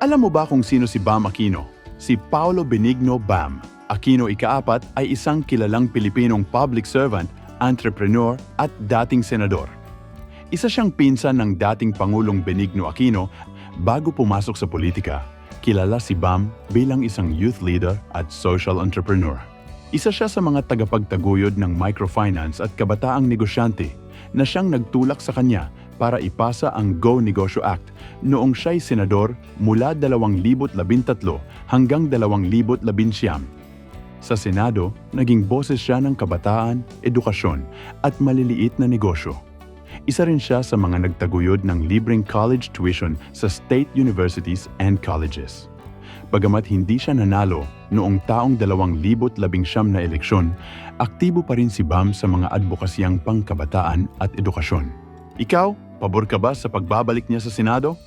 Alam mo ba kung sino si Bam Aquino? Si Paolo Benigno Bam. Aquino ikaapat ay isang kilalang Pilipinong public servant, entrepreneur at dating senador. Isa siyang pinsan ng dating Pangulong Benigno Aquino bago pumasok sa politika. Kilala si Bam bilang isang youth leader at social entrepreneur. Isa siya sa mga tagapagtaguyod ng microfinance at kabataang negosyante na siyang nagtulak sa kanya para ipasa ang Go Negosyo Act noong siya'y senador mula 2013 hanggang 2019. Sa Senado, naging boses siya ng kabataan, edukasyon at maliliit na negosyo. Isa rin siya sa mga nagtaguyod ng libreng college tuition sa state universities and colleges. Bagamat hindi siya nanalo noong taong 2019 na eleksyon, aktibo pa rin si Bam sa mga advokasyang pangkabataan at edukasyon. Ikaw, pabor ka ba sa pagbabalik niya sa Senado?